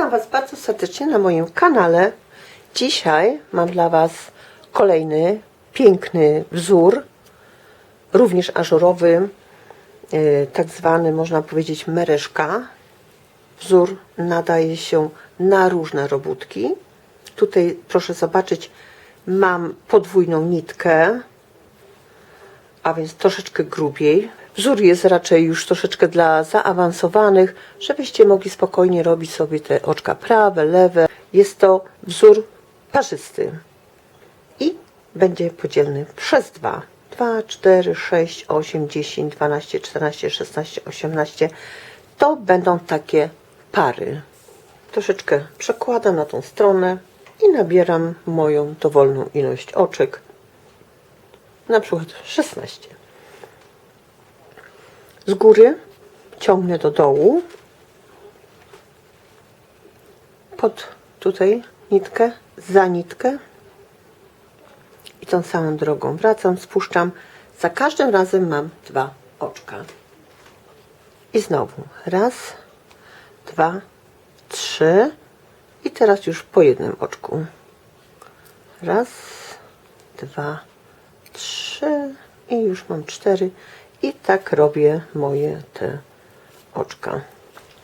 Witam Was bardzo serdecznie na moim kanale. Dzisiaj mam dla Was kolejny piękny wzór, również ażurowy, yy, tak zwany można powiedzieć mereszka. Wzór nadaje się na różne robótki. Tutaj proszę zobaczyć, mam podwójną nitkę, a więc troszeczkę grubiej. Wzór jest raczej już troszeczkę dla zaawansowanych, żebyście mogli spokojnie robić sobie te oczka prawe, lewe. Jest to wzór parzysty i będzie podzielny przez dwa. 2, 4, 6, 8, 10, 12, 14, 16, 18. To będą takie pary. Troszeczkę przekładam na tą stronę i nabieram moją dowolną ilość oczek. Na przykład 16 z góry ciągnę do dołu pod tutaj nitkę, za nitkę i tą samą drogą wracam, spuszczam. Za każdym razem mam dwa oczka. I znowu raz, dwa, trzy i teraz już po jednym oczku. Raz, dwa, trzy i już mam cztery i tak robię moje te oczka.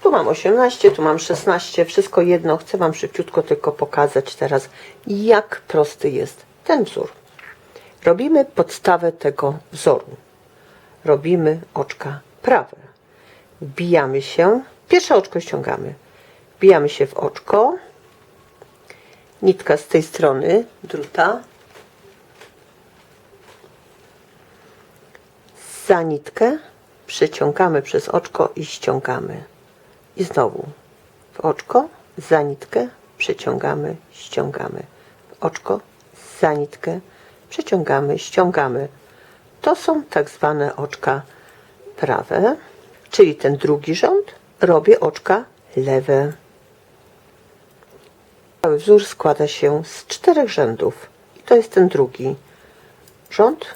Tu mam 18, tu mam 16, wszystko jedno. Chcę Wam szybciutko tylko pokazać teraz, jak prosty jest ten wzór. Robimy podstawę tego wzoru. Robimy oczka prawe. Wbijamy się, pierwsze oczko ściągamy. Wbijamy się w oczko. Nitka z tej strony druta za nitkę, przeciągamy przez oczko i ściągamy. I znowu w oczko, za nitkę, przeciągamy, ściągamy. W oczko, za nitkę, przeciągamy, ściągamy. To są tak zwane oczka prawe, czyli ten drugi rząd robię oczka lewe. Cały wzór składa się z czterech rzędów i to jest ten drugi rząd,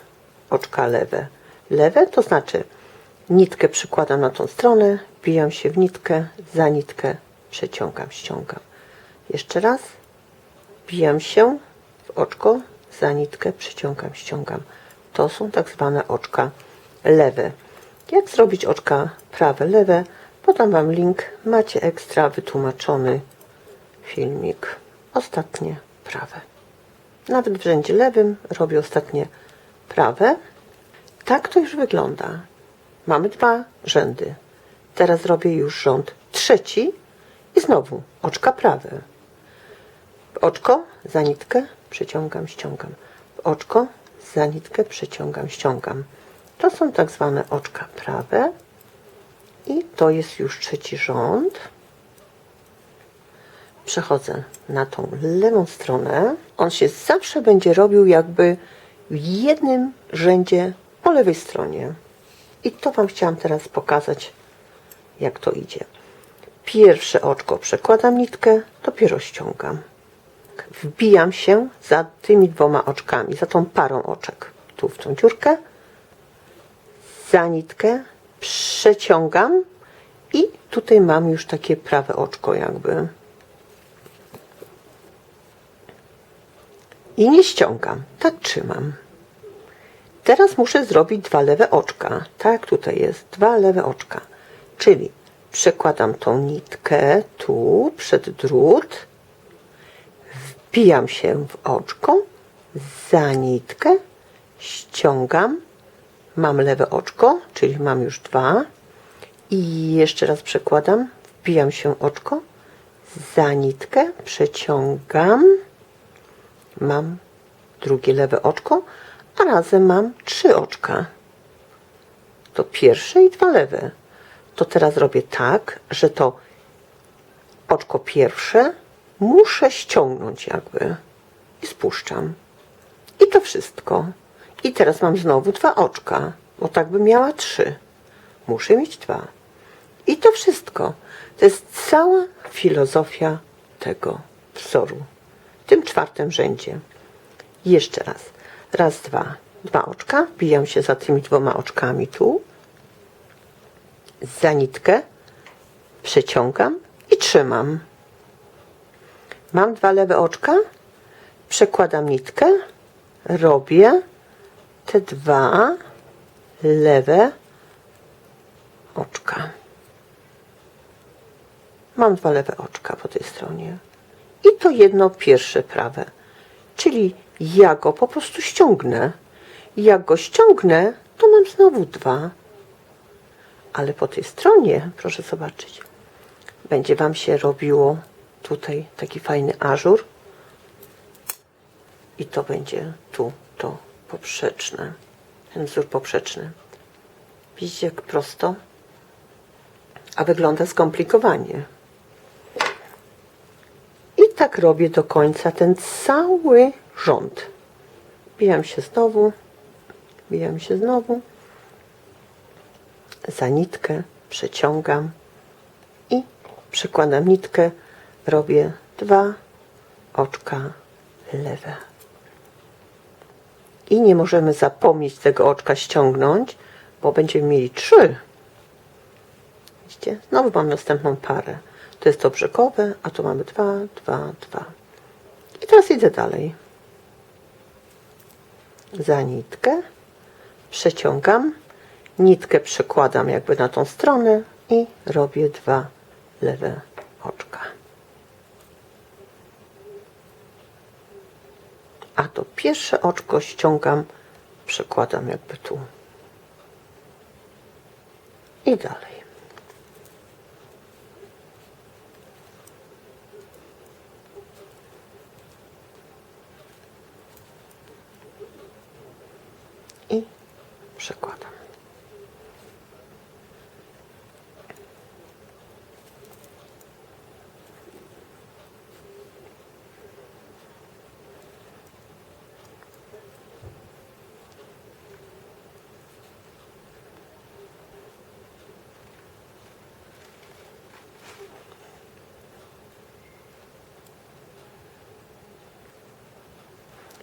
oczka lewe lewe, to znaczy nitkę przykładam na tą stronę, wbijam się w nitkę, za nitkę przeciągam, ściągam. Jeszcze raz, wbijam się w oczko, za nitkę przeciągam, ściągam. To są tak zwane oczka lewe. Jak zrobić oczka prawe, lewe? Podam Wam link, macie ekstra wytłumaczony filmik. Ostatnie prawe. Nawet w rzędzie lewym robię ostatnie prawe. Tak to już wygląda. Mamy dwa rzędy. Teraz robię już rząd trzeci i znowu oczka prawe. Oczko, za nitkę, przeciągam, ściągam. Oczko, za nitkę, przeciągam, ściągam. To są tak zwane oczka prawe i to jest już trzeci rząd. Przechodzę na tą lewą stronę. On się zawsze będzie robił jakby w jednym rzędzie po lewej stronie. I to Wam chciałam teraz pokazać, jak to idzie. Pierwsze oczko przekładam nitkę, dopiero ściągam. Wbijam się za tymi dwoma oczkami, za tą parą oczek. Tu w tą dziurkę, za nitkę, przeciągam i tutaj mam już takie prawe oczko jakby. I nie ściągam, tak trzymam. Teraz muszę zrobić dwa lewe oczka. Tak, tutaj jest dwa lewe oczka. Czyli przekładam tą nitkę tu przed drut, wbijam się w oczko, za nitkę, ściągam, mam lewe oczko, czyli mam już dwa. I jeszcze raz przekładam, wbijam się oczko, za nitkę, przeciągam, mam drugie lewe oczko, a razem mam trzy oczka. To pierwsze i dwa lewe. To teraz robię tak, że to oczko pierwsze muszę ściągnąć jakby i spuszczam. I to wszystko. I teraz mam znowu dwa oczka, bo tak bym miała trzy. Muszę mieć dwa. I to wszystko. To jest cała filozofia tego wzoru. W tym czwartym rzędzie. Jeszcze raz. Raz, dwa. Dwa oczka. Wbijam się za tymi dwoma oczkami tu. Za nitkę. Przeciągam i trzymam. Mam dwa lewe oczka, przekładam nitkę, robię te dwa lewe oczka. Mam dwa lewe oczka po tej stronie. I to jedno pierwsze prawe. Czyli ja go po prostu ściągnę. Jak go ściągnę, to mam znowu dwa. Ale po tej stronie, proszę zobaczyć, będzie Wam się robiło tutaj taki fajny ażur. I to będzie tu to poprzeczne. Ten wzór poprzeczny. Widzicie jak prosto? A wygląda skomplikowanie. I tak robię do końca ten cały rząd. Bijam się znowu, bijam się znowu, za nitkę przeciągam i przekładam nitkę, robię dwa oczka lewe. I nie możemy zapomnieć tego oczka ściągnąć, bo będziemy mieli trzy. Widzicie? Znowu mam następną parę. To jest to brzekowe, a tu mamy dwa, dwa, dwa. I teraz idę dalej. Za nitkę przeciągam, nitkę przekładam jakby na tą stronę i robię dwa lewe oczka. A to pierwsze oczko ściągam, przekładam jakby tu. I dalej. I przekładam.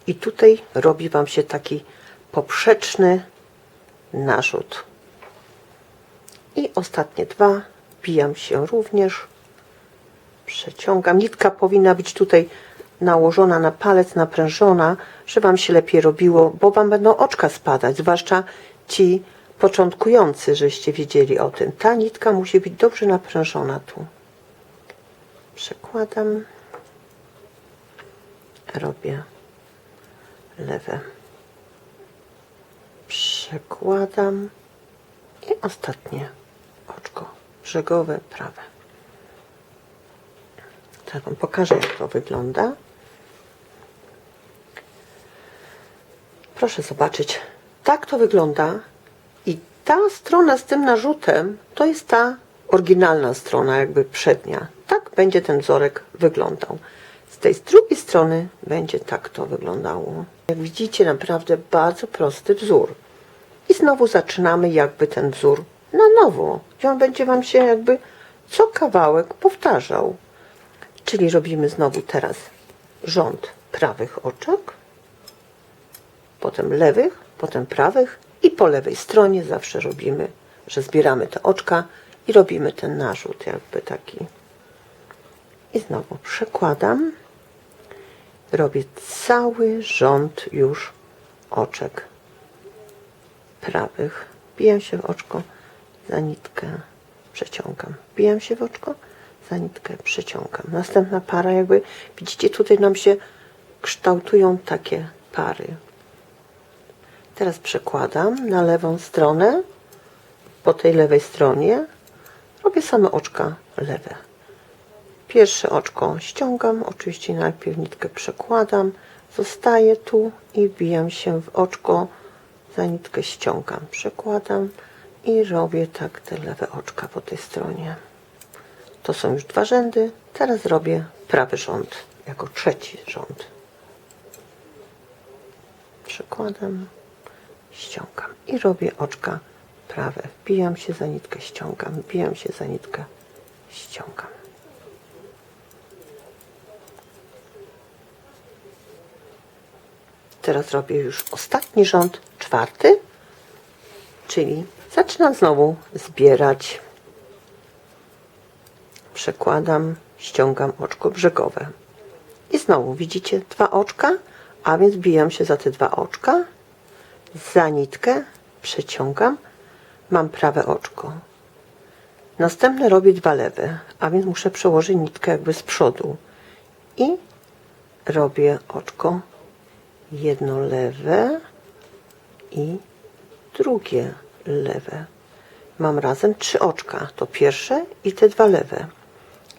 I tutaj robi Wam się taki poprzeczny narzut. I ostatnie dwa. Bijam się również. Przeciągam. Nitka powinna być tutaj nałożona na palec, naprężona, żeby Wam się lepiej robiło, bo Wam będą oczka spadać, zwłaszcza ci początkujący, żeście wiedzieli o tym. Ta nitka musi być dobrze naprężona tu. Przekładam. Robię lewe. Przekładam i ostatnie oczko brzegowe prawe. Teraz Wam pokażę, jak to wygląda. Proszę zobaczyć, tak to wygląda i ta strona z tym narzutem to jest ta oryginalna strona, jakby przednia. Tak będzie ten wzorek wyglądał. Z tej drugiej strony będzie tak to wyglądało. Jak widzicie, naprawdę bardzo prosty wzór. I znowu zaczynamy jakby ten wzór na nowo. I on będzie Wam się jakby co kawałek powtarzał. Czyli robimy znowu teraz rząd prawych oczek, potem lewych, potem prawych i po lewej stronie zawsze robimy, że zbieramy te oczka i robimy ten narzut jakby taki. I znowu przekładam. Robię cały rząd już oczek prawych. Bijam się w oczko, za nitkę przeciągam. Bijam się w oczko, za nitkę przeciągam. Następna para jakby, widzicie, tutaj nam się kształtują takie pary. Teraz przekładam na lewą stronę, po tej lewej stronie robię same oczka lewe. Pierwsze oczko ściągam, oczywiście najpierw nitkę przekładam, zostaję tu i wbijam się w oczko, za nitkę ściągam, przekładam i robię tak te lewe oczka po tej stronie. To są już dwa rzędy, teraz robię prawy rząd jako trzeci rząd. Przekładam, ściągam i robię oczka prawe. Wbijam się za nitkę, ściągam, wbijam się za nitkę, ściągam. Teraz robię już ostatni rząd, czwarty, czyli zaczynam znowu zbierać. Przekładam, ściągam oczko brzegowe. I znowu widzicie dwa oczka, a więc bijam się za te dwa oczka, za nitkę, przeciągam, mam prawe oczko. Następne robię dwa lewe, a więc muszę przełożyć nitkę jakby z przodu. I robię oczko jedno lewe i drugie lewe. Mam razem trzy oczka. To pierwsze i te dwa lewe.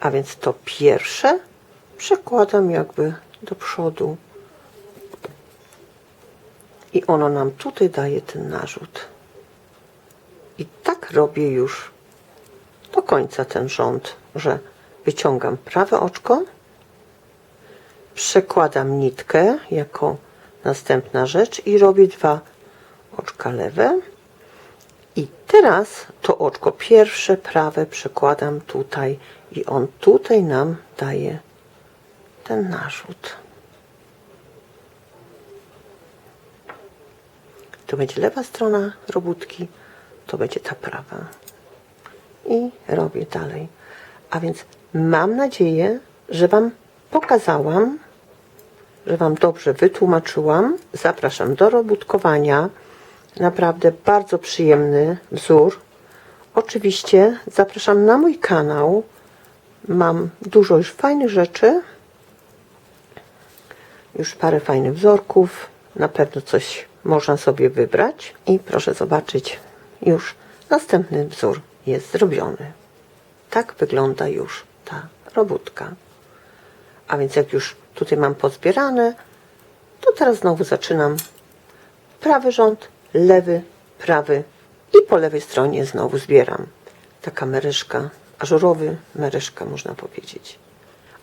A więc to pierwsze przekładam jakby do przodu. I ono nam tutaj daje ten narzut. I tak robię już do końca ten rząd, że wyciągam prawe oczko, przekładam nitkę jako następna rzecz i robię dwa oczka lewe. I teraz to oczko pierwsze, prawe przekładam tutaj i on tutaj nam daje ten narzut. To będzie lewa strona robótki, to będzie ta prawa. I robię dalej. A więc mam nadzieję, że Wam pokazałam, że Wam dobrze wytłumaczyłam. Zapraszam do robótkowania. Naprawdę bardzo przyjemny wzór. Oczywiście zapraszam na mój kanał. Mam dużo już fajnych rzeczy. Już parę fajnych wzorków. Na pewno coś można sobie wybrać. I proszę zobaczyć, już następny wzór jest zrobiony. Tak wygląda już ta robótka. A więc jak już tutaj mam pozbierane, to teraz znowu zaczynam prawy rząd, lewy, prawy i po lewej stronie znowu zbieram. Taka mereszka, ażurowy mereszka można powiedzieć.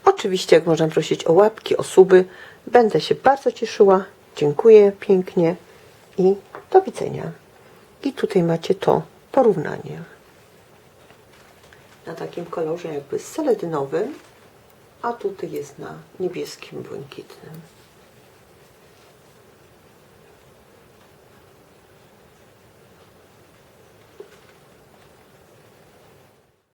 Oczywiście, jak można prosić o łapki, o suby, będę się bardzo cieszyła. Dziękuję pięknie i do widzenia. I tutaj macie to porównanie. Na takim kolorze jakby seledynowym, a tutaj jest na niebieskim, błękitnym.